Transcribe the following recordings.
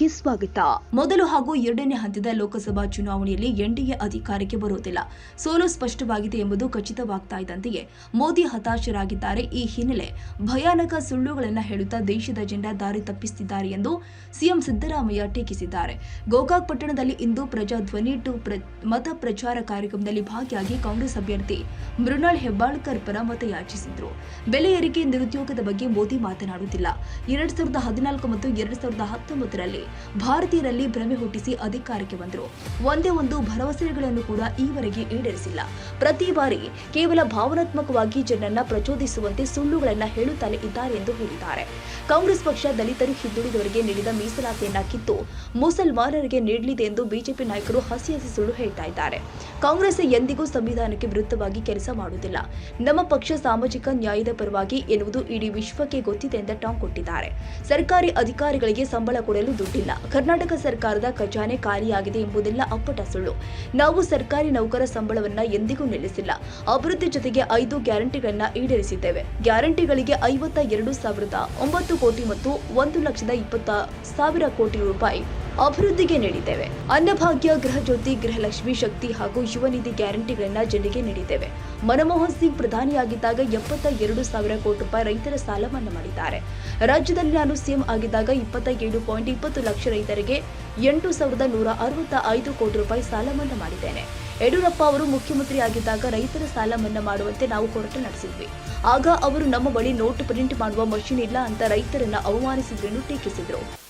ನ್ಯೂಸ್ಗೆ ಸ್ವಾಗತ. ಮೊದಲು ಹಾಗೂ ಎರಡನೇ ಹಂತದ ಲೋಕಸಭಾ ಚುನಾವಣೆಯಲ್ಲಿ ಎನ್ಡಿಎ ಅಧಿಕಾರಕ್ಕೆ ಬರುವುದಿಲ್ಲ. ಸೋಲು ಸ್ಪಷ್ಟವಾಗಿದೆ ಎಂಬುದು ಖಚಿತವಾಗ್ತಾ ಇದ್ದಂತೆಯೇ ಮೋದಿ ಹತಾಶರಾಗಿದ್ದಾರೆ. ಈ ಹಿನ್ನೆಲೆ ಭಯಾನಕ ಸುಳ್ಳುಗಳನ್ನು ಹೇಳುತ್ತಾ ದೇಶದ ಜನ ದಾರಿ ತಪ್ಪಿಸುತ್ತಿದ್ದಾರೆ ಎಂದು ಸಿಎಂ ಸಿದ್ದರಾಮಯ್ಯ ಟೀಕಿಸಿದ್ದಾರೆ. ಗೋಕಾಕ್ ಪಟ್ಟಣದಲ್ಲಿ ಇಂದು ಪ್ರಜಾಧ್ವನಿ ಟು ಪ್ರ- ಮತ ಪ್ರಚಾರ ಕಾರ್ಯಕ್ರಮದಲ್ಲಿ ಭಾಗಿಯಾಗಿ ಕಾಂಗ್ರೆಸ್ ಅಭ್ಯರ್ಥಿ ಮೃಣಾಲ್ ಹೆಬ್ಬಾಳ್ಕರ್ ಪರ ಮತಯಾಚಿಸಿದ್ರು. ಬೆಲೆ ಏರಿಕೆ ನಿರುದ್ಯೋಗದ ಬಗ್ಗೆ ಮೋದಿ ಮಾತನಾಡುತ್ತಿಲ್ಲ. ಎರಡ್ ಸಾವಿರದ ಹದಿನಾಲ್ಕು ಮತ್ತು ಎರಡ್ ಸಾವಿರದ ಹತ್ತೊಂಬತ್ತರಲ್ಲಿ ಭಾರತೀಯರಲ್ಲಿ ಭ್ರಮೆ ಹುಟ್ಟಿಸಿ ಅಧಿಕಾರಕ್ಕೆ ಬಂದರು. ಒಂದೇ ಒಂದು ಭರವಸೆಗಳನ್ನು ಕೂಡ ಈವರೆಗೆ ಈಡೇರಿಸಿಲ್ಲ. ಪ್ರತಿ ಬಾರಿ ಕೇವಲ ಭಾವನಾತ್ಮಕವಾಗಿ ಜನರನ್ನ ಪ್ರಚೋದಿಸುವಂತೆ ಸುಳ್ಳುಗಳನ್ನ ಹೇಳುತ್ತಲೇ ಇದ್ದಾರೆ ಎಂದು ಹೇಳಿದ್ದಾರೆ. ಕಾಂಗ್ರೆಸ್ ಪಕ್ಷ ದಲಿತರು ಹಿಂದುಳಿದವರಿಗೆ ನೀಡಿದ ಮೀಸಲಾತಿಯನ್ನ ಕಿತ್ತು ಮುಸಲ್ಮಾನರಿಗೆ ನೀಡಲಿದೆ ಎಂದು ಬಿಜೆಪಿ ನಾಯಕರು ಹಸಿ ಹಸಿ ಸುಳ್ಳು ಹೇಳ್ತಾ ಇದ್ದಾರೆ. ಕಾಂಗ್ರೆಸ್ ಎಂದಿಗೂ ಸಂವಿಧಾನಕ್ಕೆ ವಿರುದ್ಧವಾಗಿ ಕೆಲಸ ಮಾಡುವುದಿಲ್ಲ. ನಮ್ಮ ಪಕ್ಷ ಸಾಮಾಜಿಕ ನ್ಯಾಯದ ಪರವಾಗಿ ಎನ್ನುವುದು ಇಡೀ ವಿಶ್ವಕ್ಕೆ ಗೊತ್ತಿದೆ ಎಂದು ಟಾಂಗ್ ಕೊಟ್ಟಿದ್ದಾರೆ. ಸರ್ಕಾರಿ ಅಧಿಕಾರಿಗಳಿಗೆ ಸಂಬಳ ಕೊಡಲು ಕರ್ನಾಟಕ ಸರ್ಕಾರದ ಖಜಾನೆ ಖಾಲಿಯಾಗಿದೆ ಎಂಬುದೆಲ್ಲ ಅಪ್ಪಟ ಸುಳ್ಳು. ನಾವು ಸರ್ಕಾರಿ ನೌಕರ ಸಂಬಳವನ್ನ ಎಂದಿಗೂ ನಿಲ್ಲಿಸಿಲ್ಲ. ಅಭಿವೃದ್ಧಿ ಜೊತೆಗೆ ಐದು ಗ್ಯಾರಂಟಿಗಳನ್ನ ಈಡೇರಿಸಿದ್ದೇವೆ. ಗ್ಯಾರಂಟಿಗಳಿಗೆ ಐವತ್ತ ಎರಡು ಸಾವಿರದ ಒಂಬತ್ತು ಕೋಟಿ ಮತ್ತು ಒಂದು ಲಕ್ಷದ ಇಪ್ಪತ್ತ ಸಾವಿರ ಕೋಟಿ ರೂಪಾಯಿ. ಅಭಿವೃದ್ಧಿಗೆ ನೀಡಿದ್ದೇವೆ. ಅನ್ನಭಾಗ್ಯ ಗೃಹಜ್ಯೋತಿ ಗೃಹಲಕ್ಷ್ಮಿ, ಶಕ್ತಿ ಹಾಗೂ ಯುವ ನಿಧಿ ಗ್ಯಾರಂಟಿಗಳನ್ನ ಜನರಿಗೆ ನೀಡಿದ್ದೇವೆ. ಮನಮೋಹನ್ ಸಿಂಗ್ ಪ್ರಧಾನಿಯಾಗಿದ್ದಾಗ ಎಪ್ಪತ್ತ ಎರಡು ಸಾವಿರ ಕೋಟಿ ರೂಪಾಯಿ ರೈತರ ಸಾಲ ಮನ್ನಾ ಮಾಡಿದ್ದಾರೆ. ರಾಜ್ಯದಲ್ಲಿ ನಾನು ಸಿಎಂ ಆಗಿದ್ದಾಗ ಇಪ್ಪತ್ತ ಏಳು ಪಾಯಿಂಟ್ ಇಪ್ಪತ್ತು ಲಕ್ಷ ರೈತರಿಗೆ ಎಂಟು ಸಾವಿರದ ನೂರ ಅರವತ್ತ ಐದು ಕೋಟಿ ರೂಪಾಯಿ ಸಾಲ ಮನ್ನಾ ಮಾಡಿದ್ದೇನೆ. ಯಡಿಯೂರಪ್ಪ ಅವರು ಮುಖ್ಯಮಂತ್ರಿಯಾಗಿದ್ದಾಗ ರೈತರ ಸಾಲ ಮನ್ನಾ ಮಾಡುವಂತೆ ನಾವು ಹೋರಾಟ ನಡೆಸಿದ್ವಿ. ಆಗ ಅವರು ನಮ್ಮ ಬಳಿ ನೋಟ್ ಪ್ರಿಂಟ್ ಮಾಡುವ ಮಷಿನ್ ಇಲ್ಲ ಅಂತ ರೈತರನ್ನ ಅವಮಾನಿಸಿದ್ರೆಂದು ಟೀಕಿಸಿದ್ರು.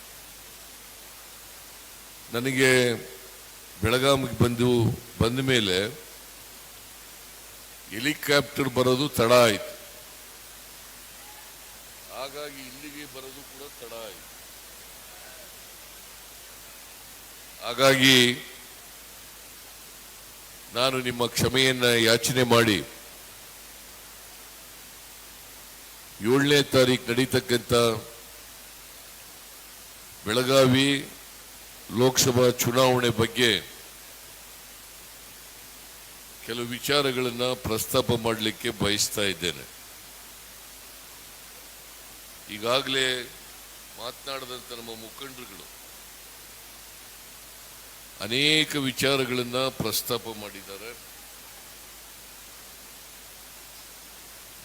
ನನಗೆ ಬೆಳಗಾವಿಗೆ ಬಂದು, ಬಂದ ಮೇಲೆ ಹೆಲಿಕಾಪ್ಟರ್ ಬರೋದು ತಡ ಆಯಿತು. ಹಾಗಾಗಿ ಇಲ್ಲಿಗೆ ಬರೋದು ಕೂಡ ತಡ ಆಯಿತು. ಹಾಗಾಗಿ ನಾನು ನಿಮ್ಮ ಕ್ಷಮೆಯನ್ನ ಯಾಚನೆ ಮಾಡಿ, ಏಳನೇ ತಾರೀಕು ನಡೀತಕ್ಕಂಥ ಬೆಳಗಾವಿ ಲೋಕಸಭಾ ಚುನಾವಣೆ ಬಗ್ಗೆ ಕೆಲವು ವಿಚಾರಗಳನ್ನು ಪ್ರಸ್ತಾಪ ಮಾಡಲಿಕ್ಕೆ ಬಯಸ್ತಾ ಇದ್ದೇನೆ. ಈಗಾಗಲೇ ಮಾತನಾಡಿದಂಥ ನಮ್ಮ ಮುಖಂಡರುಗಳು ಅನೇಕ ವಿಚಾರಗಳನ್ನ ಪ್ರಸ್ತಾಪ ಮಾಡಿದ್ದಾರೆ.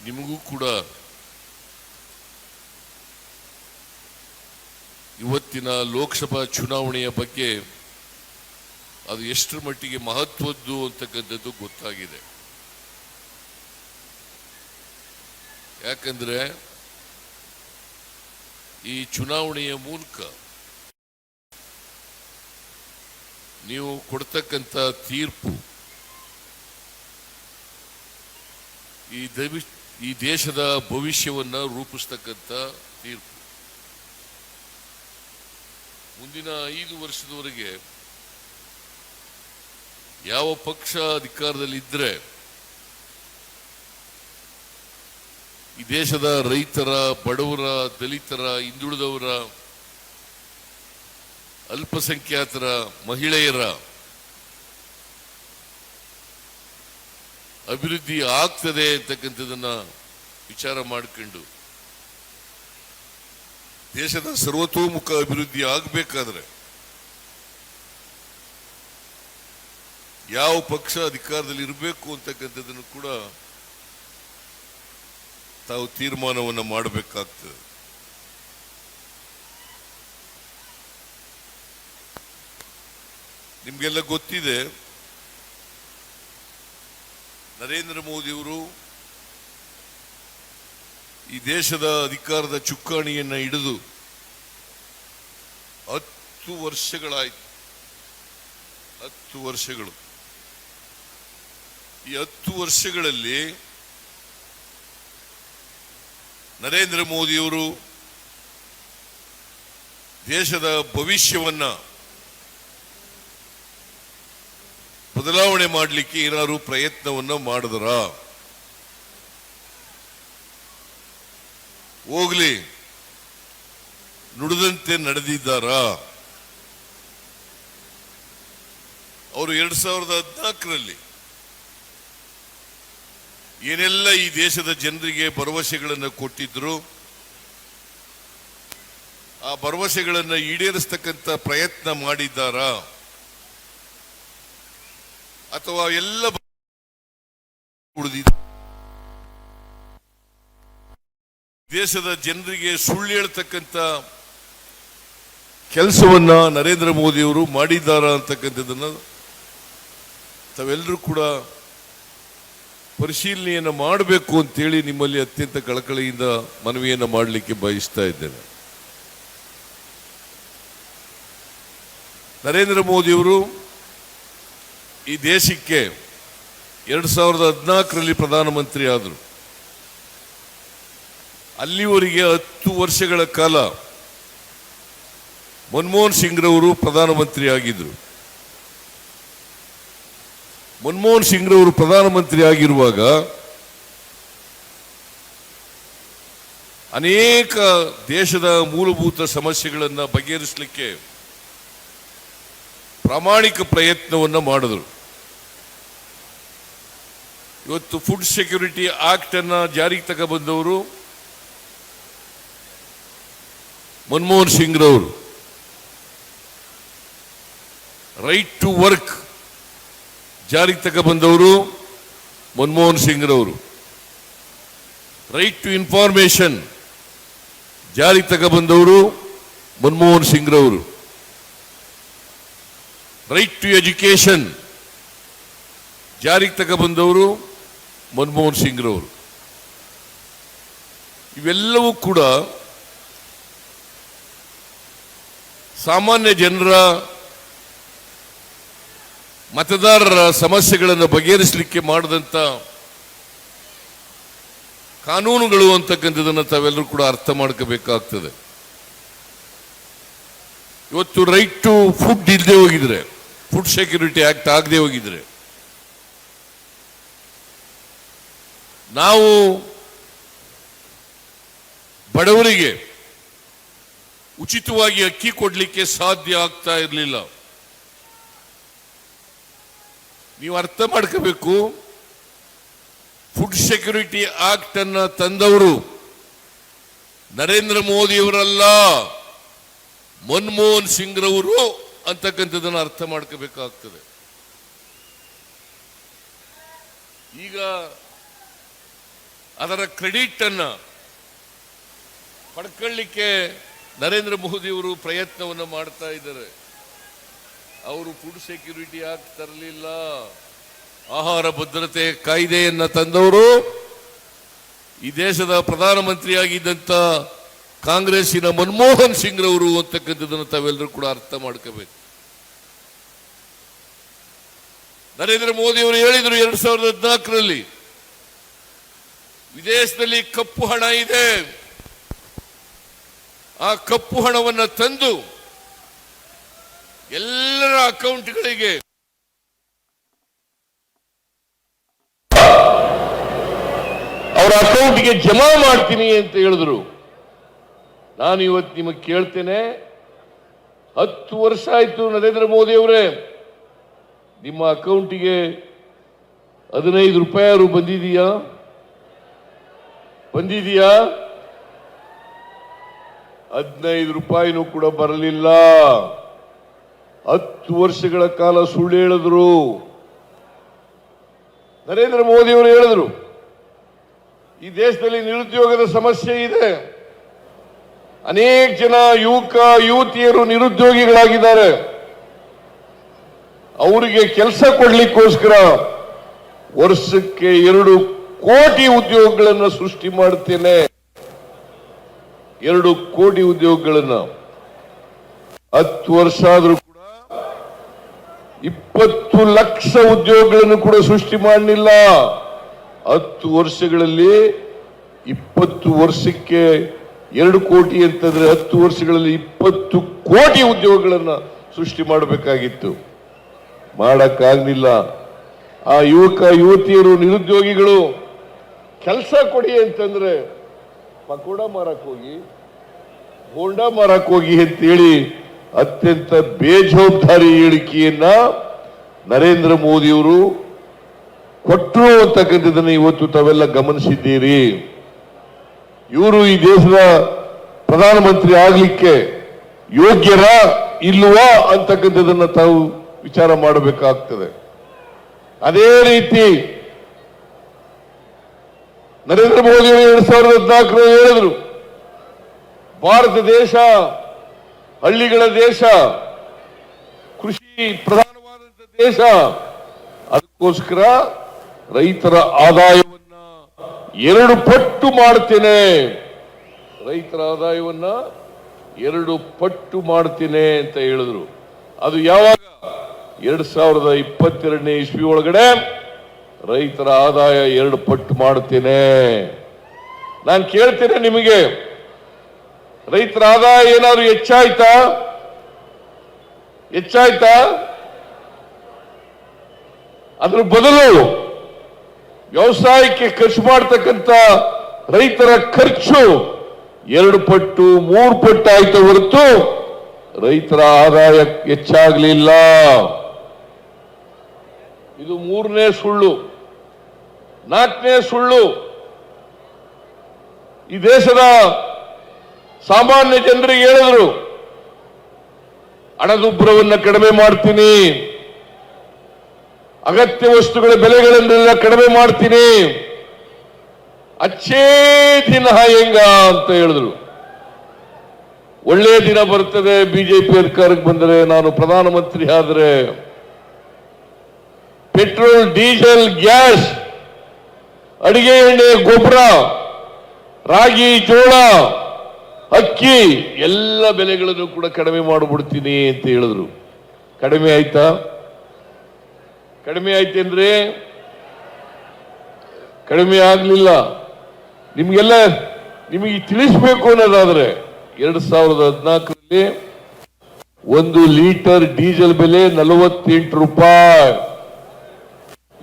ನಿಮಗೂ ಕೂಡ ಇವತ್ತಿನ ಲೋಕಸಭಾ ಚುನಾವಣೆಯ ಬಗ್ಗೆ ಅದು ಎಷ್ಟರ ಮಟ್ಟಿಗೆ ಮಹತ್ವದ್ದು ಅಂತಕ್ಕಂಥದ್ದು ಗೊತ್ತಾಗಿದೆ. ಯಾಕಂದ್ರೆ ಈ ಚುನಾವಣೆಯ ಮೂಲಕ ನೀವು ಕೊಡ್ತಕ್ಕಂಥ ತೀರ್ಪು ಈ ದೇಶದ ಭವಿಷ್ಯವನ್ನ ರೂಪಿಸ್ತಕ್ಕಂಥ ತೀರ್ಪು. ಮುಂದಿನ ಐದು ವರ್ಷದವರೆಗೆ ಯಾವ ಪಕ್ಷ ಅಧಿಕಾರದಲ್ಲಿ ಇದ್ರೆ ಈ ದೇಶದ ರೈತರ, ಬಡವರ, ದಲಿತರ, ಹಿಂದುಳಿದವರ, ಅಲ್ಪಸಂಖ್ಯಾತರ, ಮಹಿಳೆಯರ ಅಭಿವೃದ್ಧಿ ಆಗ್ತದೆ ಅಂತಕ್ಕಂಥದನ್ನ ವಿಚಾರ ಮಾಡಿಕೊಂಡು ದೇಶದ ಸರ್ವತೋಮುಖ ಅಭಿವೃದ್ಧಿ ಆಗಬೇಕಾದ್ರೆ ಯಾವ ಪಕ್ಷ ಅಧಿಕಾರದಲ್ಲಿ ಇರಬೇಕು ಅಂತಕ್ಕಂಥದ್ದನ್ನು ಕೂಡ ತಾವು ತೀರ್ಮಾನವನ್ನು ಮಾಡಬೇಕಾಗ್ತದೆ. ನಿಮಗೆಲ್ಲ ಗೊತ್ತಿದೆ, ನರೇಂದ್ರ ಮೋದಿಯವರು ಈ ದೇಶದ ಅಧಿಕಾರದ ಚುಕ್ಕಾಣಿಯನ್ನು ಹಿಡಿದು ಹತ್ತು ವರ್ಷಗಳಾಯ್ತು. ಹತ್ತು ವರ್ಷಗಳು. ಈ ಹತ್ತು ವರ್ಷಗಳಲ್ಲಿ ನರೇಂದ್ರ ಮೋದಿಯವರು ದೇಶದ ಭವಿಷ್ಯವನ್ನ ಬದಲಾವಣೆ ಮಾಡಲಿಕ್ಕೆ ಏನಾದರೂ ಪ್ರಯತ್ನವನ್ನು ಮಾಡಿದ್ರ? ಹೋಗ್ಲಿ. ನುಡಿದಂತೆ ನಡೆದಿದ್ದಾರಾ? ಅವರು ಎರಡ್ ಸಾವಿರದ ಹದಿನಾಲ್ಕರಲ್ಲಿ. ಏನೆಲ್ಲ ಈ ದೇಶದ ಜನರಿಗೆ ಭರವಸೆಗಳನ್ನು ಕೊಟ್ಟಿದ್ರು? ಆ ಭರವಸೆಗಳನ್ನು ಈಡೇರಿಸ್ತಕ್ಕಂಥ ಪ್ರಯತ್ನ ಮಾಡಿದ್ದಾರಾ? ಅಥವಾ ಎಲ್ಲ ಉಳಿದಿದೆ ದೇಶದ ಜನರಿಗೆ ಸುಳ್ಳು ಹೇಳ್ತಕ್ಕಂಥ ಕೆಲಸವನ್ನ ನರೇಂದ್ರ ಮೋದಿಯವರು ಮಾಡಿದ್ದಾರೆ ಅಂತಕ್ಕಂಥದ್ದನ್ನ ತಾವೆಲ್ಲರೂ ಕೂಡ ಪರಿಶೀಲನೆಯನ್ನು ಮಾಡಬೇಕು ಅಂತೇಳಿ ನಿಮ್ಮಲ್ಲಿ ಅತ್ಯಂತ ಕಳಕಳಿಯಿಂದ ಮನವಿಯನ್ನು ಮಾಡಲಿಕ್ಕೆ ಬಯಸ್ತಾ ಇದ್ದೇನೆ. ನರೇಂದ್ರ ಮೋದಿಯವರು ಈ ದೇಶಕ್ಕೆ ಎರಡು ಸಾವಿರದ ಹದಿನಾಲ್ಕರಲ್ಲಿ ಪ್ರಧಾನಮಂತ್ರಿ ಆದರು. ಅಲ್ಲಿವರೆಗೆ ಹತ್ತು ವರ್ಷಗಳ ಕಾಲ ಮನಮೋಹನ್ ಸಿಂಗ್ರವರು ಪ್ರಧಾನಮಂತ್ರಿ ಆಗಿದ್ರು ಮನಮೋಹನ್ ಸಿಂಗ್ರವರು ಪ್ರಧಾನಮಂತ್ರಿ ಆಗಿರುವಾಗ ಅನೇಕ ದೇಶದ ಮೂಲಭೂತ ಸಮಸ್ಯೆಗಳನ್ನು ಬಗೆಹರಿಸಲಿಕ್ಕೆ ಪ್ರಾಮಾಣಿಕ ಪ್ರಯತ್ನವನ್ನು ಮಾಡಿದರು. ಇವತ್ತು ಫುಡ್ ಸೆಕ್ಯೂರಿಟಿ ಆಕ್ಟ್ ಅನ್ನ ಜಾರಿಗೆ ತಗೊಬಂದವರು ಮನಮೋಹನ್ ಸಿಂಗ್ರವರು. ರೈಟ್ ಟು ವರ್ಕ್ ಜಾರಿಗೆ ತಗೊಬಂದವರು ಮನಮೋಹನ್ ಸಿಂಗ್ರವರು. ರೈಟ್ ಟು ಇನ್ಫಾರ್ಮೇಶನ್ ಜಾರಿಗೆ ತಗೊಬಂದವರು ಮನಮೋಹನ್ ಸಿಂಗ್ರವರು. ರೈಟ್ ಟು ಎಜುಕೇಶನ್ ಜಾರಿಗೆ ತಗೊಬಂದವರು ಮನಮೋಹನ್ ಸಿಂಗ್ರವರು. ಇವೆಲ್ಲವೂ ಕೂಡ ಸಾಮಾನ್ಯ ಜನರ ಮತದಾರರ ಸಮಸ್ಯೆಗಳನ್ನು ಬಗೆಹರಿಸಲಿಕ್ಕೆ ಮಾಡಿದಂತ ಕಾನೂನುಗಳು ಅಂತಕ್ಕಂಥದ್ದನ್ನು ತಾವೆಲ್ಲರೂ ಕೂಡ ಅರ್ಥ ಮಾಡ್ಕೋಬೇಕಾಗ್ತದೆ. ಇವತ್ತು ರೈಟ್ ಟು ಫುಡ್ ಇಲ್ಲದೆ ಹೋಗಿದ್ರೆ ಫುಡ್ ಸೆಕ್ಯೂರಿಟಿ ಆಕ್ಟ್ ಆಗದೆ ಹೋಗಿದ್ರೆ, ನಾವು ಬಡವರಿಗೆ ಉಚಿತವಾಗಿ ಅಕ್ಕಿ ಕೊಡಲಿಕ್ಕೆ ಸಾಧ್ಯ ಆಗ್ತಾ ಇರಲಿಲ್ಲ. ನೀವು ಅರ್ಥ ಮಾಡ್ಕೋಬೇಕು? ಫುಡ್ ಸೆಕ್ಯೂರಿಟಿ ಆಕ್ಟ್ ಅನ್ನ ತಂದವರು ನರೇಂದ್ರ ಮೋದಿಯವರಲ್ಲ, ಮನಮೋಹನ್ ಸಿಂಗ್ರವರು ಅಂತಕ್ಕಂಥದ್ದನ್ನು ಅರ್ಥ ಮಾಡ್ಕೋಬೇಕಾಗ್ತದೆ. ಈಗ ಅದರ ಕ್ರೆಡಿಟ್ ಅನ್ನ ಪಡ್ಕೊಳ್ಳಿಕ್ಕೆ ನರೇಂದ್ರ ಮೋದಿಯವರು ಪ್ರಯತ್ನವನ್ನು ಮಾಡ್ತಾ ಇದ್ದಾರೆ. ಅವರು ಫುಡ್ ಸೆಕ್ಯೂರಿಟಿ ಆಕ್ಟ್ ತರಲಿಲ್ಲ. ಆಹಾರ ಭದ್ರತೆ ಕಾಯ್ದೆಯನ್ನ ತಂದವರು ಈ ದೇಶದ ಪ್ರಧಾನಮಂತ್ರಿಯಾಗಿದ್ದಂತ ಕಾಂಗ್ರೆಸ್ಸಿನ ಮನಮೋಹನ್ ಸಿಂಗ್ ರವರು ಅಂತಕ್ಕಂಥದ್ದನ್ನು ತಾವೆಲ್ಲರೂ ಕೂಡ ಅರ್ಥ ಮಾಡ್ಕೋಬೇಕು. ನರೇಂದ್ರ ಮೋದಿ ಅವರು ಹೇಳಿದರು ಎರಡ್ ಸಾವಿರದ ಹದಿನಾಲ್ಕರಲ್ಲಿ, ವಿದೇಶದಲ್ಲಿ ಕಪ್ಪು ಹಣ ಇದೆ. ಆ ಕಪ್ಪು ಹಣವನ್ನು ತಂದು ಎಲ್ಲರ ಅಕೌಂಟ್ಗಳಿಗೆ ಅವರ ಅಕೌಂಟ್ಗೆ ಜಮಾ ಮಾಡ್ತೀನಿ ಅಂತ ಹೇಳಿದ್ರು. ನಾನು ಇವತ್ತು ನಿಮಗೆ ಕೇಳ್ತೇನೆ, ಹತ್ತು ವರ್ಷ ಆಯ್ತು ನರೇಂದ್ರ ಮೋದಿ ಅವರೇ. ನಿಮ್ಮ ಅಕೌಂಟಿಗೆ ಹದಿನೈದು ರೂಪಾಯಿ ಬಂದಿದೆಯಾ? ಬಂದಿದೆಯಾ? ಹದಿನೈದು ರೂಪಾಯಿನೂ ಕೂಡ ಬರಲಿಲ್ಲ. ಹತ್ತು ವರ್ಷಗಳ ಕಾಲ ಸುಳ್ಳು ಹೇಳಿದ್ರು. ನರೇಂದ್ರ ಮೋದಿ ಅವರು ಹೇಳಿದ್ರು, ಈ ದೇಶದಲ್ಲಿ ನಿರುದ್ಯೋಗದ ಸಮಸ್ಯೆ ಇದೆ. ಅನೇಕ ಜನ ಯುವಕ, ಯುವತಿಯರು ನಿರುದ್ಯೋಗಿಗಳಾಗಿದ್ದಾರೆ. ಅವರಿಗೆ ಕೆಲಸ ಕೊಡ್ಲಿಕ್ಕೋಸ್ಕರ ವರ್ಷಕ್ಕೆ ಎರಡು ಕೋಟಿ ಉದ್ಯೋಗಗಳನ್ನು ಸೃಷ್ಟಿ ಮಾಡುತ್ತೇನೆ. ಎರಡು ಕೋಟಿ ಉದ್ಯೋಗಗಳನ್ನು ಹತ್ತು ವರ್ಷ ಆದರೂ ಕೂಡ ಇಪ್ಪತ್ತು ಲಕ್ಷ ಉದ್ಯೋಗಗಳನ್ನು ಕೂಡ ಸೃಷ್ಟಿ ಮಾಡಲಿಲ್ಲ. ಹತ್ತು ವರ್ಷಗಳಲ್ಲಿ ಇಪ್ಪತ್ತು ವರ್ಷಕ್ಕೆ ಎರಡು ಕೋಟಿ ಅಂತಂದ್ರೆ ಹತ್ತು ವರ್ಷಗಳಲ್ಲಿ ಇಪ್ಪತ್ತು ಕೋಟಿ ಉದ್ಯೋಗಗಳನ್ನು ಸೃಷ್ಟಿ ಮಾಡಬೇಕಾಗಿತ್ತು. ಮಾಡಕ್ಕಾಗಲಿಲ್ಲ. ಆ ಯುವಕ, ಯುವತಿಯರು, ನಿರುದ್ಯೋಗಿಗಳು, ಕೆಲಸ ಕೊಡಿ ಅಂತಂದ್ರೆ ಪಕೋಡ ಮರಕ್ಕೋಗಿ ಹೋಗಿ ಮರಕ್ಕೋಗಿ ಮಾರಕ್ ಹೋಗಿ ಅಂತೇಳಿ ಅತ್ಯಂತ ಬೇಜವಾಬ್ದಾರಿ ಹೇಳಿಕೆಯನ್ನ ನರೇಂದ್ರ ಮೋದಿಯವರು ಕೊಟ್ಟರು ಅಂತಕ್ಕಂಥದ್ದನ್ನು ಇವತ್ತು ತಾವೆಲ್ಲ ಗಮನಿಸಿದ್ದೀರಿ. ಇವರು ಈ ದೇಶದ ಪ್ರಧಾನಮಂತ್ರಿ ಆಗ್ಲಿಕ್ಕೆ ಯೋಗ್ಯರ ಇಲ್ವಾ ಅಂತಕ್ಕಂಥದನ್ನ ತಾವು ವಿಚಾರ ಮಾಡಬೇಕಾಗ್ತದೆ. ಅದೇ ರೀತಿ ನರೇಂದ್ರ ಮೋದಿ ಅವರು ಎರಡ್ ಸಾವಿರದ ಹದಿನಾಲ್ಕರಲ್ಲಿ ಹೇಳಿದ್ರು, ಭಾರತ ದೇಶ, ಹಳ್ಳಿಗಳ ದೇಶ, ಕೃಷಿ ಪ್ರಧಾನವಾದಂತ ದೇಶ, ಅದಕ್ಕೋಸ್ಕರ ರೈತರ ಆದಾಯವನ್ನ ಎರಡು ಪಟ್ಟು ಮಾಡ್ತೇನೆ. ರೈತರ ಆದಾಯವನ್ನ ಎರಡು ಪಟ್ಟು ಮಾಡ್ತೇನೆ ಅಂತ ಹೇಳಿದ್ರು. ಅದು ಯಾವಾಗ? ಎರಡ್ ಸಾವಿರದ ಇಪ್ಪತ್ತೆರಡನೇ ಇಸ್ವಿ ಒಳಗಡೆ. ರೈತರ ಆದಾಯ ಎರಡು ಪಟ್ಟು ಮಾಡ್ತೇನೆ ನಾನು ಕೇಳ್ತೇನೆ ನಿಮಗೆ. ರೈತರ ಆದಾಯ ಏನಾದ್ರು ಹೆಚ್ಚಾಯ್ತಾ? ಹೆಚ್ಚಾಯ್ತಾ? ಅದ್ರ ಬದಲು ವ್ಯವಸಾಯಕ್ಕೆ ಖರ್ಚು ಮಾಡ್ತಕ್ಕಂಥ ರೈತರ ಖರ್ಚು ಎರಡು ಪಟ್ಟು, ಮೂರು ಪಟ್ಟು ಆಯ್ತು ಹೊರತು ರೈತರ ಆದಾಯ ಹೆಚ್ಚಾಗಲಿಲ್ಲ. ಇದು ಮೂರನೇ ಸುಳ್ಳು, ನಾಲ್ಕನೇ ಸುಳ್ಳು. ಈ ದೇಶದ ಸಾಮಾನ್ಯ ಜನರಿಗೆ ಹೇಳಿದ್ರು, ಹಣದುಬ್ಬರವನ್ನ ಕಡಿಮೆ ಮಾಡ್ತೀನಿ, ಅಗತ್ಯ ವಸ್ತುಗಳ ಬೆಲೆಗಳನ್ನೆಲ್ಲ ಕಡಿಮೆ ಮಾಡ್ತೀನಿ, ಅಚ್ಚೇ ದಿನ ಹೆಂಗ ಅಂತ ಹೇಳಿದ್ರು. ಒಳ್ಳೆ ದಿನ ಬರ್ತದೆ, ಬಿಜೆಪಿ ಅಧಿಕಾರಕ್ಕೆ ಬಂದರೆ, ನಾನು ಪ್ರಧಾನಮಂತ್ರಿ ಆದ್ರೆ ಪೆಟ್ರೋಲ್, ಡೀಸೆಲ್, ಗ್ಯಾಸ್, ಅಡಿಗೆ ಎಣ್ಣೆ, ಗೊಬ್ಬರ, ರಾಗಿ, ಜೋಳ, ಅಕ್ಕಿ, ಎಲ್ಲ ಬೆಲೆಗಳನ್ನು ಕೂಡ ಕಡಿಮೆ ಮಾಡಿಬಿಡ್ತೀನಿ ಅಂತ ಹೇಳಿದ್ರು. ಕಡಿಮೆ ಆಯ್ತಾ? ಕಡಿಮೆ ಆಯ್ತೇನ್ರಿ ಕಡಿಮೆ ಆಗಲಿಲ್ಲ. ನಿಮಗೆಲ್ಲ ನಿಮಗೆ ತಿಳಿಸ್ಬೇಕು ಅನ್ನೋದಾದ್ರೆ ಎರಡ್ ಸಾವಿರದ ಹದಿನಾಲ್ಕರಲ್ಲಿ ಒಂದು ಲೀಟರ್ ಡೀಸೆಲ್ ಬೆಲೆ ನಲವತ್ತೆಂಟು ರೂಪಾಯಿ.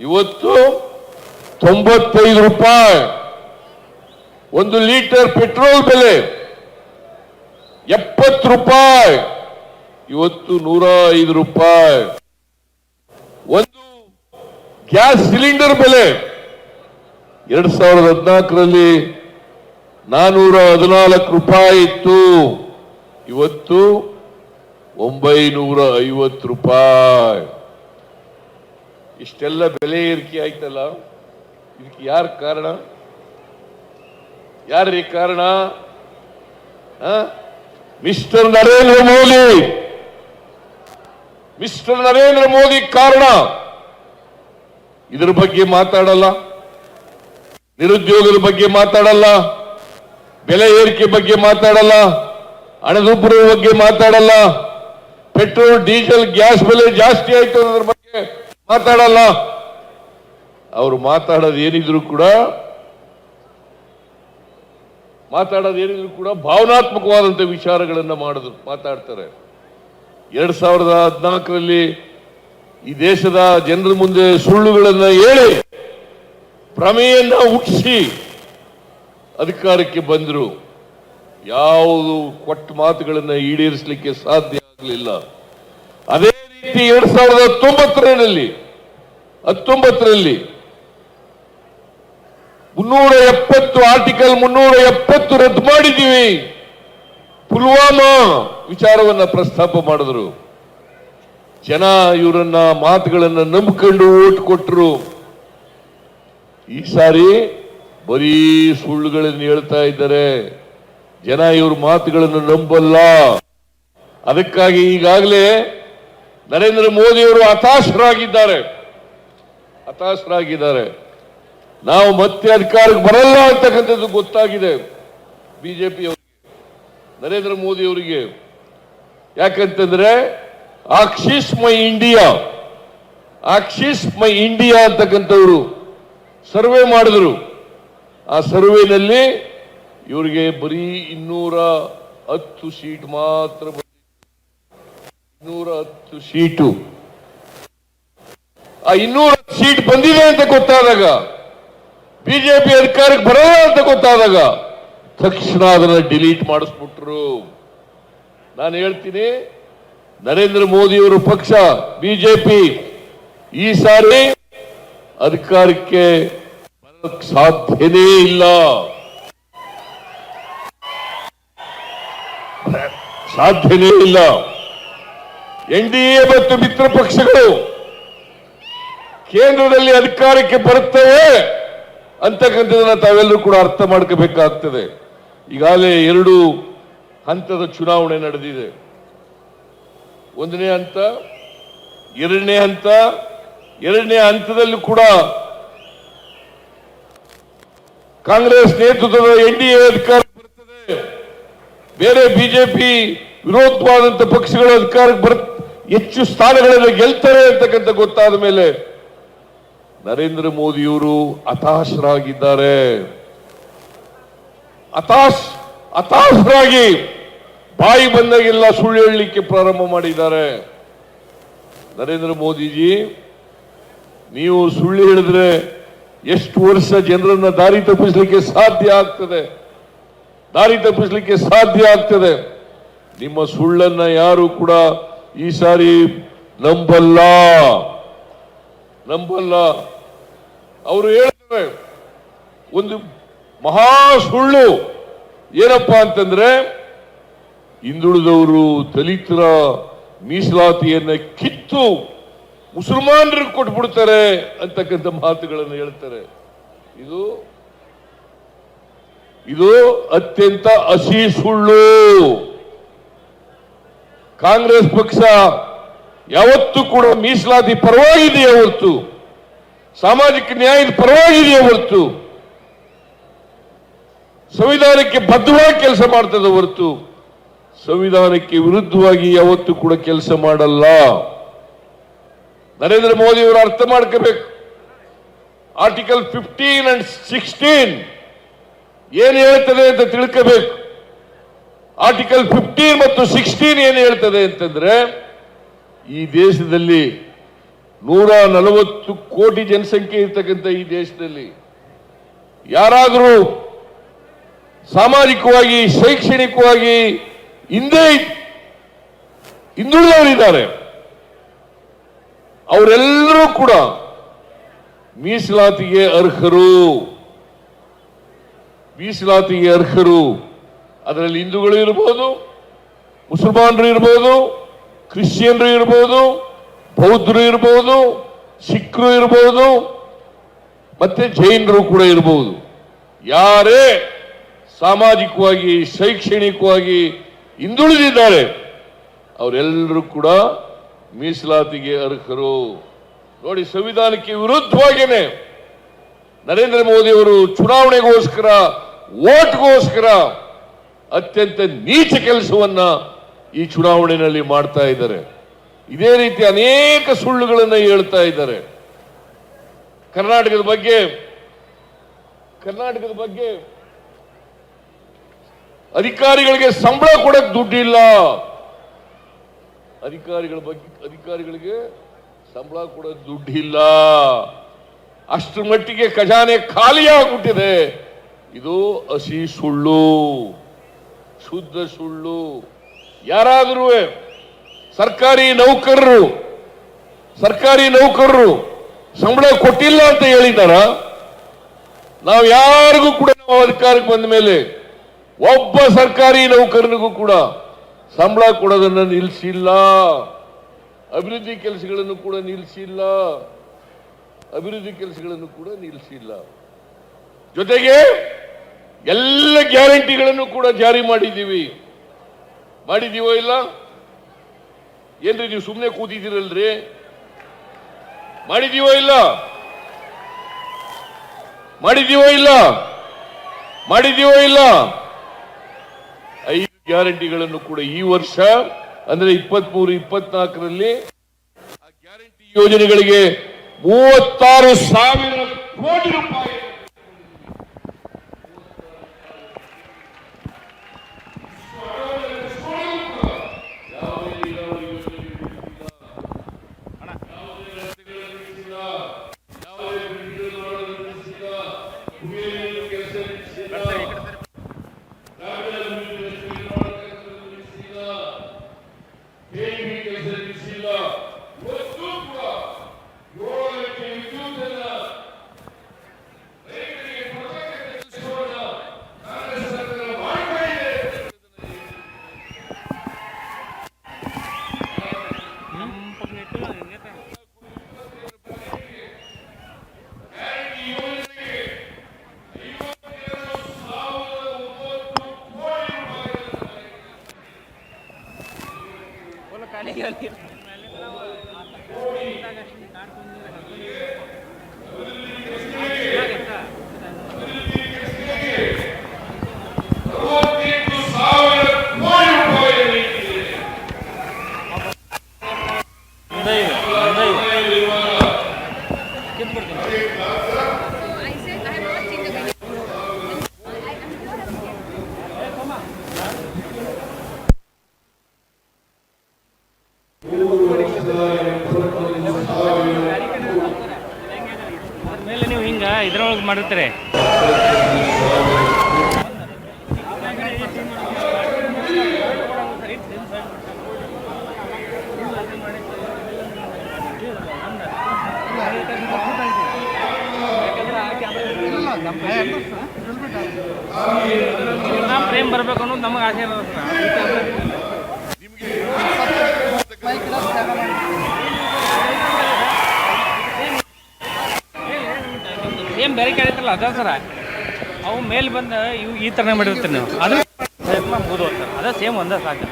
ಇವತ್ತು ತೊಂಬತ್ತೈದು ರೂಪಾಯಿ. ಒಂದು ಲೀಟರ್ ಪೆಟ್ರೋಲ್ ಬೆಲೆ ಎಪ್ಪತ್ತು ರೂಪಾಯಿ. ಇವತ್ತು ನೂರ ಐದು ರೂಪಾಯಿ. ಒಂದು ಗ್ಯಾಸ್ ಸಿಲಿಂಡರ್ ಬೆಲೆ ಎರಡ್ ಸಾವಿರದ ಹದಿನಾಲ್ಕರಲ್ಲಿ ನಾನೂರ ಹದಿನಾಲ್ಕು ರೂಪಾಯಿ ಇತ್ತು. ಇವತ್ತು ಒಂಬೈನೂರ ಐವತ್ತು ರೂಪಾಯಿ. ಇಷ್ಟೆಲ್ಲ ಬೆಲೆ ಏರಿಕೆ ಆಯ್ತಲ್ಲ, ಇದಕ್ಕೆ ಯಾರು ಕಾರಣ? ಯಾರ್ರೀ ಕಾರಣ? ಮಿಸ್ಟರ್ ನರೇಂದ್ರ ಮೋದಿ. ಮಿಸ್ಟರ್ ನರೇಂದ್ರ ಮೋದಿ ಕಾರಣ. ಇದರ ಬಗ್ಗೆ ಮಾತಾಡಲ್ಲ, ನಿರುದ್ಯೋಗದ ಬಗ್ಗೆ ಮಾತಾಡಲ್ಲ, ಬೆಲೆ ಏರಿಕೆ ಬಗ್ಗೆ ಮಾತಾಡಲ್ಲ, ಹಣದುಬ್ಬರದ ಬಗ್ಗೆ ಮಾತಾಡಲ್ಲ, ಪೆಟ್ರೋಲ್, ಡೀಸೆಲ್, ಗ್ಯಾಸ್ ಬೆಲೆ ಜಾಸ್ತಿ ಆಯ್ತು ಅನ್ನೋದ್ರ ಬಗ್ಗೆ ಮಾತಾಡಲ್ಲ. ಅವರು ಮಾತಾಡೋದು ಏನಿದ್ರು ಕೂಡ ಮಾತಾಡೋದು ಏನಿದ್ರು ಕೂಡ ಭಾವನಾತ್ಮಕವಾದಂತಹ ವಿಚಾರಗಳನ್ನ ಮಾಡಿದ್ರು ಮಾತಾಡ್ತಾರೆ. ಎರಡ್ ಸಾವಿರದ ಹದಿನಾಲ್ಕರಲ್ಲಿ ಈ ದೇಶದ ಜನರ ಮುಂದೆ ಸುಳ್ಳುಗಳನ್ನ ಹೇಳಿ ಭ್ರಮೆಯನ್ನ ಹುಟ್ಟಿಸಿ ಅಧಿಕಾರಕ್ಕೆ ಬಂದರು. ಯಾವುದು ಕೊಟ್ಟ ಮಾತುಗಳನ್ನ ಈಡೇರಿಸಲಿಕ್ಕೆ ಸಾಧ್ಯ ಆಗಲಿಲ್ಲ. ಅದೇ ಎರಡ್ ಸಾವಿರದ ಹತ್ತೊಂಬತ್ತರಲ್ಲಿ ಹತ್ತೊಂಬತ್ತರಲ್ಲಿ ಮುನ್ನೂರ ಎಪ್ಪತ್ತು ಆರ್ಟಿಕಲ್ ಮುನ್ನೂರ ಎಪ್ಪತ್ತು ರದ್ದು ಮಾಡಿದ್ದೀವಿ. ಪುಲ್ವಾಮಾ ವಿಚಾರವನ್ನ ಪ್ರಸ್ತಾಪ ಮಾಡಿದ್ರು. ಜನ ಇವರನ್ನ ಮಾತುಗಳನ್ನ ನಂಬಿಕೊಂಡು ಓಟ್ ಕೊಟ್ಟರು ಈ ಸಾರಿ ಬರೀ ಸುಳ್ಳುಗಳನ್ನು ಹೇಳ್ತಾ ಇದ್ದಾರೆ. ಜನ ಇವ್ರ ಮಾತುಗಳನ್ನು ನಂಬಲ್ಲ. ಅದಕ್ಕಾಗಿ ಈಗಾಗಲೇ ನರೇಂದ್ರ ಮೋದಿಯವರು ಹತಾಶರಾಗಿದ್ದಾರೆ. ಹತಾಶರಾಗಿದ್ದಾರೆ. ನಾವು ಮತ್ತೆ ಅಧಿಕಾರಕ್ಕೆ ಬರಲ್ಲ ಅಂತಕ್ಕಂಥದ್ದು ಗೊತ್ತಾಗಿದೆ ಬಿಜೆಪಿ ಅವರಿಗೆ ನರೇಂದ್ರ ಮೋದಿಯವರಿಗೆ. ಯಾಕಂತಂದ್ರೆ Axis My India Axis My India ಅಂತಕ್ಕಂಥವ್ರು survey ಮಾಡಿದ್ರು. ಆ ಸರ್ವೆನಲ್ಲಿ ಇವರಿಗೆ ಬರೀ ಇನ್ನೂರ ಹತ್ತು ಸೀಟ್ ಮಾತ್ರ ಇನ್ನೂರ ಹತ್ತು ಸೀಟು ಆ ಇನ್ನೂರ ಸೀಟ್ ಬಂದಿದೆ ಅಂತ ಗೊತ್ತಾದಾಗ, ಬಿಜೆಪಿ ಅಧಿಕಾರಕ್ಕೆ ಬರಲ್ಲ ಅಂತ ಗೊತ್ತಾದಾಗ ತಕ್ಷಣ ಅದನ್ನ ಡಿಲೀಟ್ ಮಾಡಿಸ್ಬಿಟ್ರು. ನಾನು ಹೇಳ್ತೀನಿ, ನರೇಂದ್ರ ಮೋದಿಯವರು ಪಕ್ಷ, ಬಿಜೆಪಿ ಈ ಸಾರಿ ಅಧಿಕಾರಕ್ಕೆ ಸಾಧ್ಯನೇ ಇಲ್ಲ. ಸಾಧ್ಯನೇ ಇಲ್ಲ. ಎನ್ ಡಿ ಎ ಮತ್ತು ಮಿತ್ರ ಪಕ್ಷಗಳು ಕೇಂದ್ರದಲ್ಲಿ ಅಧಿಕಾರಕ್ಕೆ ಬರುತ್ತವೆ ಅಂತಕ್ಕಂಥದನ್ನ ತಾವೆಲ್ಲರೂ ಕೂಡ ಅರ್ಥ ಮಾಡ್ಕೋಬೇಕಾಗ್ತದೆ. ಈಗಾಗಲೇ ಎರಡು ಹಂತದ ಚುನಾವಣೆ ನಡೆದಿದೆ. ಒಂದನೇ ಹಂತ, ಎರಡನೇ ಹಂತ, ಎರಡನೇ ಹಂತದಲ್ಲೂ ಕೂಡ ಕಾಂಗ್ರೆಸ್ ನೇತೃತ್ವದ ಎನ್ ಡಿ ಎ ಅಧಿಕಾರಕ್ಕೆ ಬರ್ತದೆ ಬೇರೆ ಬಿಜೆಪಿ ವಿರೋಧವಾದಂತ ಪಕ್ಷಗಳು ಅಧಿಕಾರಕ್ಕೆ ಬರ್ ಹೆಚ್ಚು ಸ್ಥಾನಗಳನ್ನು ಗೆಲ್ತಾರೆ ಅಂತಕ್ಕಂಥ ಗೊತ್ತಾದ ಮೇಲೆ ನರೇಂದ್ರ ಮೋದಿಯವರು ಹತಾಶರಾಗಿದ್ದಾರೆ. ಹತಾಶ್, ಹತಾಶರಾಗಿ ಬಾಯಿ ಬಂದಾಗೆಲ್ಲ ಸುಳ್ಳು ಹೇಳಲಿಕ್ಕೆ ಪ್ರಾರಂಭ ಮಾಡಿದ್ದಾರೆ. ನರೇಂದ್ರ ಮೋದಿಜಿ, ನೀವು ಸುಳ್ಳು ಹೇಳಿದ್ರೆ ಎಷ್ಟು ವರ್ಷ ಜನರನ್ನ ದಾರಿ ತಪ್ಪಿಸಲಿಕ್ಕೆ ಸಾಧ್ಯ ಆಗ್ತದೆ? ದಾರಿ ತಪ್ಪಿಸಲಿಕ್ಕೆ ಸಾಧ್ಯ ಆಗ್ತದೆ? ನಿಮ್ಮ ಸುಳ್ಳನ್ನ ಯಾರು ಕೂಡ ಈ ಸಾರಿ ನಂಬಲ್ಲ. ನಂಬಲ್ಲ. ಅವರು ಹೇಳ್ತಾರೆ ಒಂದು ಮಹಾ ಸುಳ್ಳು ಏನಪ್ಪ ಅಂತಂದ್ರೆ ಹಿಂದುಳಿದವರು ದಲಿತರ ಮೀಸಲಾತಿಯನ್ನ ಕಿತ್ತು ಮುಸಲ್ಮಾನರಿಗೆ ಕೊಟ್ಬಿಡ್ತಾರೆ ಅಂತಕ್ಕಂಥ ಮಾತುಗಳನ್ನು ಹೇಳ್ತಾರೆ. ಇದು ಇದು ಅತ್ಯಂತ ಹಸಿ ಸುಳ್ಳು. ಕಾಂಗ್ರೆಸ್ ಪಕ್ಷ ಯಾವತ್ತೂ ಕೂಡ ಮೀಸಲಾತಿ ಪರವಾಗಿದೆಯೇ ಹೊರತು, ಸಾಮಾಜಿಕ ನ್ಯಾಯದ ಪರವಾಗಿದೆಯೇ ಹೊರತು, ಸಂವಿಧಾನಕ್ಕೆ ಬದ್ಧವಾಗಿ ಕೆಲಸ ಮಾಡ್ತದೆ ಹೊರತು, ಸಂವಿಧಾನಕ್ಕೆ ವಿರುದ್ಧವಾಗಿ ಯಾವತ್ತೂ ಕೂಡ ಕೆಲಸ ಮಾಡಲ್ಲ. ನರೇಂದ್ರ ಮೋದಿ ಅವರು ಅರ್ಥ ಮಾಡ್ಕೋಬೇಕು. ಆರ್ಟಿಕಲ್ ಫಿಫ್ಟೀನ್ ಅಂಡ್ ಸಿಕ್ಸ್ಟೀನ್ ಏನು ಹೇಳ್ತದೆ ಅಂತ ತಿಳ್ಕೋಬೇಕು. ಆರ್ಟಿಕಲ್ ಫಿಫ್ಟೀನ್ ಮತ್ತು ಸಿಕ್ಸ್ಟೀನ್ ಏನು ಹೇಳ್ತದೆ ಅಂತಂದ್ರೆ, ಈ ದೇಶದಲ್ಲಿ ನೂರ ನಲವತ್ತು ಕೋಟಿ ಜನಸಂಖ್ಯೆ ಇರ್ತಕ್ಕಂಥ ಈ ದೇಶದಲ್ಲಿ ಯಾರಾದರೂ ಸಾಮಾಜಿಕವಾಗಿ, ಶೈಕ್ಷಣಿಕವಾಗಿ ಹಿಂದೆ ಹಿಂದುಳಿದವರಿದ್ದಾರೆ, ಅವರೆಲ್ಲರೂ ಕೂಡ ಮೀಸಲಾತಿಗೆ ಅರ್ಹರು. ಮೀಸಲಾತಿಗೆ ಅರ್ಹರು. ಅದರಲ್ಲಿ ಹಿಂದೂಗಳು ಇರಬಹುದು ಮುಸಲ್ಮಾನರು ಇರಬಹುದು ಕ್ರಿಶ್ಚಿಯನ್ರು ಇರಬಹುದು ಬೌದ್ಧರು ಇರಬಹುದು ಸಿಖ್ರು ಇರಬಹುದು ಮತ್ತೆ ಜೈನರು ಕೂಡ ಇರಬಹುದು ಯಾರೇ ಸಾಮಾಜಿಕವಾಗಿ, ಶೈಕ್ಷಣಿಕವಾಗಿ ಹಿಂದುಳಿದಿದ್ದಾರೆ, ಅವರೆಲ್ಲರೂ ಕೂಡ ಮೀಸಲಾತಿಗೆ ಅರ್ಹರು. ನೋಡಿ, ಸಂವಿಧಾನಕ್ಕೆ ವಿರುದ್ಧವಾಗಿಯೇ ನರೇಂದ್ರ ಮೋದಿ ಅವರು ಚುನಾವಣೆಗೋಸ್ಕರ ಓಟ್ಗೋಸ್ಕರ ಅತ್ಯಂತ ನೀಚ ಕೆಲಸವನ್ನ ಈ ಚುನಾವಣೆಯಲ್ಲಿ ಮಾಡ್ತಾ ಇದ್ದಾರೆ. ಇದೇ ರೀತಿ ಅನೇಕ ಸುಳ್ಳುಗಳನ್ನು ಹೇಳ್ತಾ ಇದ್ದಾರೆ. ಕರ್ನಾಟಕದ ಬಗ್ಗೆ ಕರ್ನಾಟಕದ ಬಗ್ಗೆ ಅಧಿಕಾರಿಗಳಿಗೆ ಸಂಬಳ ಕೊಡಕ್ ದುಡ್ಡಿಲ್ಲ. ಅಧಿಕಾರಿಗಳ ಬಗ್ಗೆ, ಅಧಿಕಾರಿಗಳಿಗೆ ಸಂಬಳ ಕೊಡೋಕ್ ದುಡ್ಡಿಲ್ಲ. ಅಷ್ಟರ ಮಟ್ಟಿಗೆ ಖಜಾನೆ ಖಾಲಿಯಾಗ್ಬಿಟ್ಟಿದೆ. ಇದು ಹಸಿ ಸುಳ್ಳು. ಶುದ್ಧ ಸುಳ್ಳು. ಯಾರಾದರೂ ಸರ್ಕಾರಿ ನೌಕರರು ಸರ್ಕಾರಿ ನೌಕರರು ಸಂಬಳ ಕೊಟ್ಟಿಲ್ಲ ಅಂತ ಹೇಳಿದಾರ ನಾವು ಯಾರಿಗೂ ಕೂಡ ನಾವು ಅಧಿಕಾರಕ್ಕೆ ಬಂದ ಮೇಲೆ ಒಬ್ಬ ಸರ್ಕಾರಿ ನೌಕರನಿಗೂ ಕೂಡ ಸಂಬಳ ಕೊಡೋದನ್ನ ನಿಲ್ಲಿಸಿಲ್ಲ ಅಭಿವೃದ್ಧಿ ಕೆಲಸಗಳನ್ನು ಕೂಡ ನಿಲ್ಲಿಸಿಲ್ಲ ಅಭಿವೃದ್ಧಿ ಕೆಲಸಗಳನ್ನು ಕೂಡ ನಿಲ್ಲಿಸಿಲ್ಲ ಜೊತೆಗೆ ಎಲ್ಲ ಗ್ಯಾರಂಟಿಗಳನ್ನು ಕೂಡ ಜಾರಿ ಮಾಡಿದ್ದೀವಿ. ಮಾಡಿದ್ದೀವೋ ಇಲ್ಲ? ಏನ್ರಿ ನೀವು ಸುಮ್ಮನೆ ಕೂತಿದ್ದೀರಲ್ರಿ? ಮಾಡಿದ್ದೀವೋ ಇಲ್ಲ? ಮಾಡಿದ್ದೀವೋ ಇಲ್ಲ? ಮಾಡಿದ್ದೀವೋ ಇಲ್ಲ? ಐದು ಗ್ಯಾರಂಟಿಗಳನ್ನು ಕೂಡ ಈ ವರ್ಷ, ಅಂದ್ರೆ ಇಪ್ಪತ್ಮೂರು, ಇಪ್ಪತ್ನಾಲ್ಕರಲ್ಲಿ ಆ ಗ್ಯಾರಂಟಿ ಯೋಜನೆಗಳಿಗೆ ಮೂವತ್ತಾರು ಸಾವಿರ ಕೋಟಿ ರೂಪಾಯಿ 对。ಇದ್ರೊಳಗೆ ಮಾಡಿರ್ತೀರಿ. ನಮ್ಮ ಪ್ರೇಮ್ ಬರ್ಬೇಕು ಅನ್ನೋದು ನಮಗೆ ಆಸೆ ಇರೋದು. ಸೇಮ್ ಬೇರೆ ಕೇಳಿದ್ರಲ್ಲ ಅದ ಸರ. ಅವು ಮೇಲೆ ಬಂದ ಇವು ಈ ಥರನೇ ಮಾಡಿರ್ತೀರಿ ನೀವು. ಅದು ಬೋದು ಸರ್ ಅದ ಸೇಮ್ ಒಂದೇ ಸಾಕು.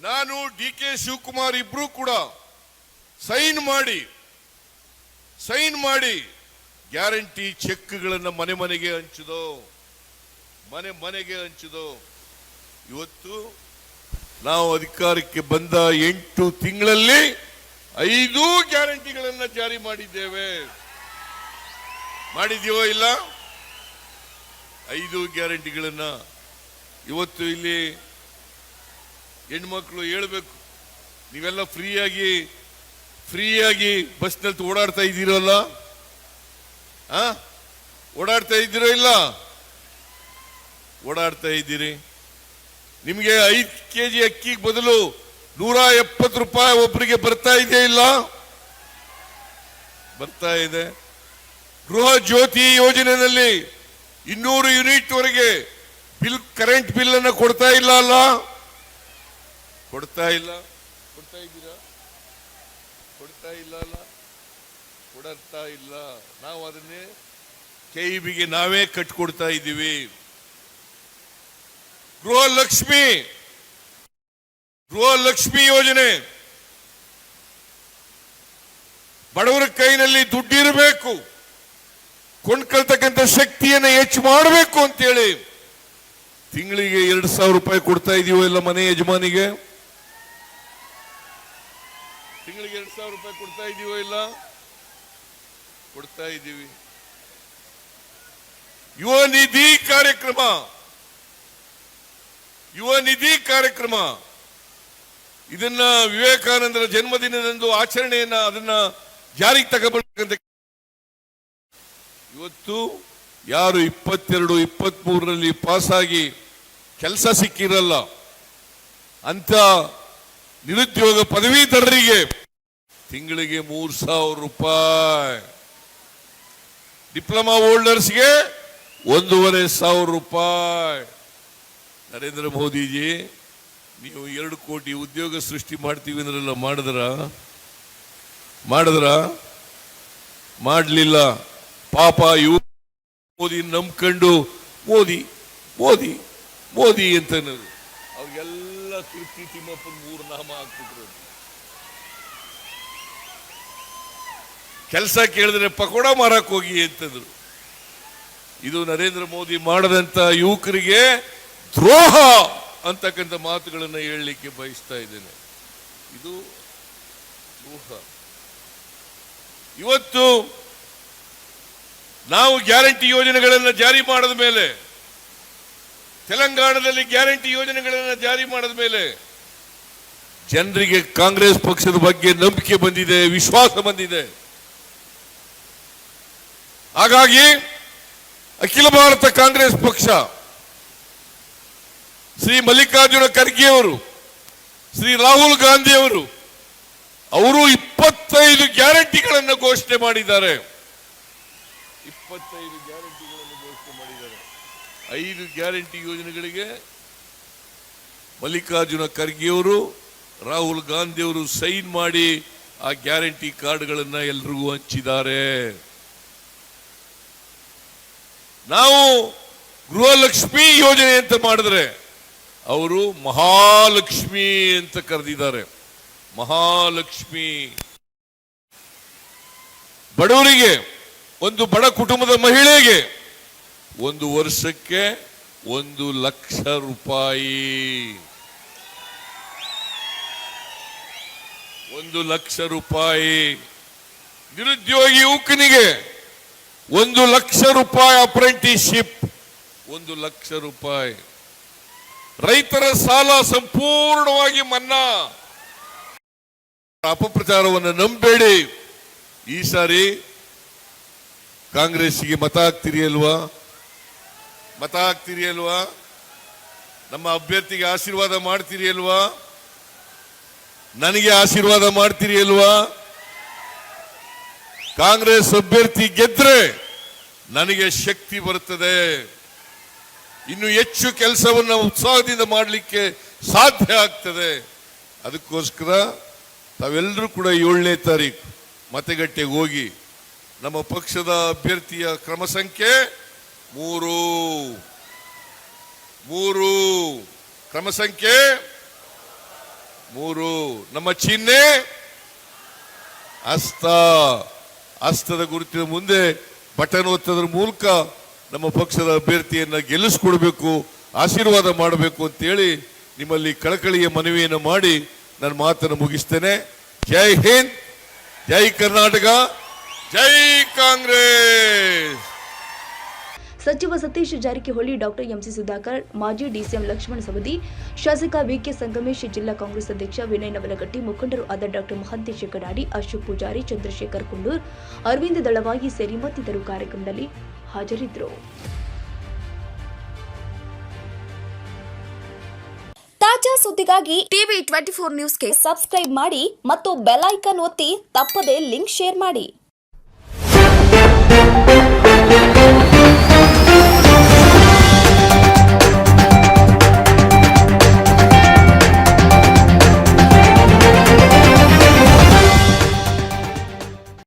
ನಾನು ಡಿ ಕೆ ಶಿವಕುಮಾರ್ ಇಬ್ರು ಕೂಡ ಸೈನ್ ಮಾಡಿ. ಸೈನ್ ಮಾಡಿ. ಗ್ಯಾರಂಟಿ ಚೆಕ್ಗಳನ್ನು ಮನೆ ಮನೆಗೆ ಹಂಚಿದೋ. ಮನೆ ಮನೆಗೆ ಹಂಚಿದೋ. ಇವತ್ತು ನಾವು ಅಧಿಕಾರಕ್ಕೆ ಬಂದ ಎಂಟು ತಿಂಗಳಲ್ಲಿ ಐದು ಗ್ಯಾರಂಟಿಗಳನ್ನ ಜಾರಿ ಮಾಡಿದ್ದೇವೆ. ಮಾಡಿದೀವೋ ಇಲ್ಲ? ಐದು ಗ್ಯಾರಂಟಿಗಳನ್ನ ಇವತ್ತು ಇಲ್ಲಿ ಹೆಣ್ಮಕ್ಳು ಹೇಳ್ಬೇಕು. ನೀವೆಲ್ಲ ಫ್ರೀಯಾಗಿ ಫ್ರೀಯಾಗಿ ಬಸ್ನಲ್ಲಿ ಓಡಾಡ್ತಾ ಇದ್ದೀರಲ್ಲ? ಓಡಾಡ್ತಾ ಇದ್ದೀರೋ ಇಲ್ಲ? ಓಡಾಡ್ತಾ ಇದ್ದೀರಿ. ನಿಮಗೆ ಐದು ಕೆ ಜಿ ಅಕ್ಕಿಗೆ ಬದಲು ನೂರ ಎಪ್ಪತ್ತು ರೂಪಾಯಿ ಒಬ್ಬರಿಗೆ ಬರ್ತಾ ಇದೆಯಾ ಇಲ್ಲ? ಬರ್ತಾ ಇದೆ. ಗೃಹ ಜ್ಯೋತಿ ಯೋಜನೆಯಲ್ಲಿ ಇನ್ನೂರು ಯೂನಿಟ್ ವರೆಗೆ ಬಿಲ್, ಕರೆಂಟ್ ಬಿಲ್ ಅನ್ನು ಕೊಡ್ತಾ ಇಲ್ಲ ಅಲ್ಲ? ಕೊಡ್ತಾ ಇಲ್ಲ. ಕೊಡ್ತಾ ಇಲ್ಲ ಅಲ್ಲ ಕೊಡತ್ತಾ ಇಲ್ಲ. ನಾವು ಅದನ್ನೇ ಕೆಇಬಿಗೆ ನಾವೇ ಕಟ್ಕೊಡ್ತಾ ಇದ್ದೀವಿ. ಗೃಹಲಕ್ಷ್ಮಿ! ಲಕ್ಷ್ಮಿ ಗೃಹ ಲಕ್ಷ್ಮಿ ಯೋಜನೆ! ಬಡವರ ಕೈನಲ್ಲಿ ದುಡ್ಡಿರಬೇಕು. ಕೊಂಡ್ಕೊಳ್ತಕ್ಕಂಥ ಶಕ್ತಿಯನ್ನು ಹೆಚ್ಚು ಮಾಡಬೇಕು ಅಂತೇಳಿ ತಿಂಗಳಿಗೆ ಎರಡು ಸಾವಿರ ರೂಪಾಯಿ ಕೊಡ್ತಾ ಇದೀವೋ ಇಲ್ಲ ಮನೆ ಯಜಮಾನಿಗೆ? ತಿಂಗಳಿಗೆ ಎರಡು ಸಾವಿರ ರೂಪಾಯಿ ಕೊಡ್ತಾ ಇದೀವೋ ಇಲ್ಲ? ಕೊಡ್ತಾ ಇದ್ದೀವಿ ಯುವ ನಿಧಿ ಕಾರ್ಯಕ್ರಮ. ಯುವ ನಿಧಿ ಕಾರ್ಯಕ್ರಮ. ಇದನ್ನ ವಿವೇಕಾನಂದರ ಜನ್ಮದಿನದಂದು ಆಚರಣೆಯನ್ನ ಅದನ್ನ ಜಾರಿಗೆ ತಗೋಬರ್ಬೇಕಂತ ಇವತ್ತು ಯಾರು ಇಪ್ಪತ್ತೆರಡು ಇಪ್ಪತ್ತ್ ಮೂರರಲ್ಲಿ ಪಾಸಾಗಿ ಕೆಲಸ ಸಿಕ್ಕಿರಲ್ಲ. ಅಂತ ನಿರುದ್ಯೋಗ ಪದವೀಧರರಿಗೆ ತಿಂಗಳಿಗೆ ಮೂರ್ ಸಾವಿರ ರೂಪಾಯಿ. ಡಿಪ್ಲೊಮಾ ಹೋಲ್ಡರ್ಸ್ಗೆ ಒಂದೂವರೆ ಸಾವಿರ ರೂಪಾಯಿ. ನರೇಂದ್ರ ಮೋದಿಜಿ, ನೀವು ಎರಡು ಕೋಟಿ ಉದ್ಯೋಗ ಸೃಷ್ಟಿ ಮಾಡ್ತೀವಿ ಅಂದ್ರಲ್ಲ, ಮಾಡಿದ್ರ? ಮಾಡಿದ್ರ? ಮಾಡಲಿಲ್ಲ. ಪಾಪ ಇವು ಮೋದಿ ನಂಬ್ಕೊಂಡು ಮೋದಿ ಮೋದಿ ಮೋದಿ ಅಂತ ತೃಪ್ತಿ ತಿಮ್ಮಪ್ಪನ ಮೂರು ನಾಮ ಹಾಕ್ಬಿಟ್ರು. ಕೆಲಸ ಕೇಳಿದ್ರೆ ಪಕೋಡ ಮಾರಕ್ ಹೋಗಿ ಅಂತಂದ್ರು. ಇದು ನರೇಂದ್ರ ಮೋದಿ ಮಾಡದಂತ ಯುವಕರಿಗೆ ದ್ರೋಹ ಅಂತಕ್ಕಂಥ ಮಾತುಗಳನ್ನು ಹೇಳಲಿಕ್ಕೆ ಬಯಸ್ತಾ ಇದ್ದೇನೆ. ಇದು ದ್ರೋಹ. ಇವತ್ತು ನಾವು ಗ್ಯಾರಂಟಿ ಯೋಜನೆಗಳನ್ನು ಜಾರಿ ಮಾಡಿದ ಮೇಲೆ ತೆಲಂಗಾಣದಲ್ಲಿ ಗ್ಯಾರಂಟಿ ಯೋಜನೆಗಳನ್ನು ಜಾರಿ ಮಾಡಿದ ಮೇಲೆ ಜನರಿಗೆ ಕಾಂಗ್ರೆಸ್ ಪಕ್ಷದ ಬಗ್ಗೆ ನಂಬಿಕೆ ಬಂದಿದೆ, ವಿಶ್ವಾಸ ಬಂದಿದೆ. ಹಾಗಾಗಿ ಅಖಿಲ ಭಾರತ ಕಾಂಗ್ರೆಸ್ ಪಕ್ಷ ಶ್ರೀ ಮಲ್ಲಿಕಾರ್ಜುನ ಖರ್ಗೆ ಅವರು, ಶ್ರೀ ರಾಹುಲ್ ಗಾಂಧಿ ಅವರು ಅವರು ಇಪ್ಪತ್ತೈದು ಗ್ಯಾರಂಟಿಗಳನ್ನು ಘೋಷಣೆ ಮಾಡಿದ್ದಾರೆ. ಇಪ್ಪತ್ತೈದು ಐದು ಗ್ಯಾರಂಟಿ ಯೋಜನೆಗಳಿಗೆ ಮಲ್ಲಿಕಾರ್ಜುನ ಖರ್ಗೆಯವರು ರಾಹುಲ್ ಗಾಂಧಿಯವರು ಸೈನ್ ಮಾಡಿ ಆ ಗ್ಯಾರಂಟಿ ಕಾರ್ಡ್ಗಳನ್ನ ಎಲ್ರಿಗೂ ಹಂಚಿದ್ದಾರೆ. ನಾವು ಗೃಹಲಕ್ಷ್ಮಿ ಯೋಜನೆ ಅಂತ ಮಾಡಿದ್ರೆ ಅವರು ಮಹಾಲಕ್ಷ್ಮಿ ಅಂತ ಕರೆದಿದ್ದಾರೆ. ಮಹಾಲಕ್ಷ್ಮಿ. ಬಡವರಿಗೆ, ಒಂದು ಬಡ ಕುಟುಂಬದ ಮಹಿಳೆಗೆ ಒಂದು ವರ್ಷಕ್ಕೆ ಒಂದು ಲಕ್ಷ ರೂಪಾಯಿ. ಒಂದು ಲಕ್ಷ ರೂಪಾಯಿ. ನಿರುದ್ಯೋಗಿ ಯುವಕನಿಗೆ ಒಂದು ಲಕ್ಷ ರೂಪಾಯಿ ಅಪ್ರೆಂಟಿಸ್ಶಿಪ್ ಒಂದು ಲಕ್ಷ ರೂಪಾಯಿ. ರೈತರ ಸಾಲ ಸಂಪೂರ್ಣವಾಗಿ ಮನ್ನಾ. ಅಪಪ್ರಚಾರವನ್ನು ನಂಬೇಡಿ. ಈ ಸಾರಿ ಕಾಂಗ್ರೆಸ್ಗೆ ಮತ ಹಾಕ್ತಿರಿ ಅಲ್ವಾ? ಮತ ಹಾಕ್ತೀರಿ ಅಲ್ವಾ? ನಮ್ಮ ಅಭ್ಯರ್ಥಿಗೆ ಆಶೀರ್ವಾದ ಮಾಡ್ತೀರಿ ಅಲ್ವಾ? ನನಗೆ ಆಶೀರ್ವಾದ ಮಾಡ್ತೀರಿ ಅಲ್ವಾ? ಕಾಂಗ್ರೆಸ್ ಅಭ್ಯರ್ಥಿ ಗೆದ್ರೆ ನನಗೆ ಶಕ್ತಿ ಬರುತ್ತದೆ. ಇನ್ನು ಹೆಚ್ಚು ಕೆಲಸವನ್ನು ಉತ್ಸಾಹದಿಂದ ಮಾಡಲಿಕ್ಕೆ ಸಾಧ್ಯ ಆಗ್ತದೆ. ಅದಕ್ಕೋಸ್ಕರ ತಾವೆಲ್ಲರೂ ಕೂಡ ಏಳನೇ ತಾರೀಕು ಮತಗಟ್ಟೆಗೆ ಹೋಗಿ ನಮ್ಮ ಪಕ್ಷದ ಅಭ್ಯರ್ಥಿಯ ಕ್ರಮ ಸಂಖ್ಯೆ ಮೂರು. ಮೂರು. ಕ್ರಮ ಸಂಖ್ಯೆ. ಮೂರು. ನಮ್ಮ ಚಿಹ್ನೆ. ಅಸ್ತ. ಅಸ್ತದ ಗುರುತಿನ ಮುಂದೆ ಬಟನ್ ಒತ್ತದ್ರ ಮೂಲಕ ನಮ್ಮ ಪಕ್ಷದ ಅಭ್ಯರ್ಥಿಯನ್ನ ಗೆಲ್ಲಿಸ್ಕೊಡ್ಬೇಕು, ಆಶೀರ್ವಾದ ಮಾಡಬೇಕು ಅಂತೇಳಿ ನಿಮ್ಮಲ್ಲಿ ಕಳಕಳಿಯ ಮನವಿಯನ್ನು ಮಾಡಿ ನನ್ನ ಮಾತನ್ನು ಮುಗಿಸ್ತೇನೆ. ಜೈ ಹಿಂದ್, ಜೈ ಕರ್ನಾಟಕ, ಜೈ ಕಾಂಗ್ರೆಸ್! ಸಚಿವ ಸತೀಶ್ ಜಾರಕಿಹೊಳಿ, ಡಾಕ್ಟರ್ ಎಂಸಿ ಸುಧಾಕರ್, ಮಾಜಿ ಡಿಸಿಎಂ ಲಕ್ಷ್ಮಣ ಸವದಿ, ಶಾಸಕ ವಿಕೆ ಸಂಗಮೇಶ್, ಜಿಲ್ಲಾ ಕಾಂಗ್ರೆಸ್ ಅಧ್ಯಕ್ಷ ವಿನಯ್ ನವಲಗಟ್ಟಿ, ಮುಖಂಡರು ಆದ ಡಾಕ್ಟರ್ ಮಹಾಂತೇಶ ಕಡಾಡಿ ಅಶೋಕ್ ಪೂಜಾರಿ, ಚಂದ್ರಶೇಖರ್ ಕುಂಡೂರ್, ಅರವಿಂದ ದಳವಾಗಿ ಸೇರಿ ಮತ್ತಿತರರು ಕಾರ್ಯಕ್ರಮದಲ್ಲಿ ಹಾಜರಿದ್ದರು. ತಾಜಾ ಸುದ್ದಿಗಾಗಿ ಟಿವಿ ಟ್ವೆಂಟಿ ಫೋರ್ ನ್ಯೂಸ್ಗೆ ಸಬ್ಸ್ಕ್ರೈಬ್ ಮಾಡಿ ಮತ್ತು ಬೆಲ್ ಐಕನ್ ಒತ್ತಿ ತಪ್ಪದೇ ಲಿಂಕ್ ಶೇರ್ ಮಾಡಿ.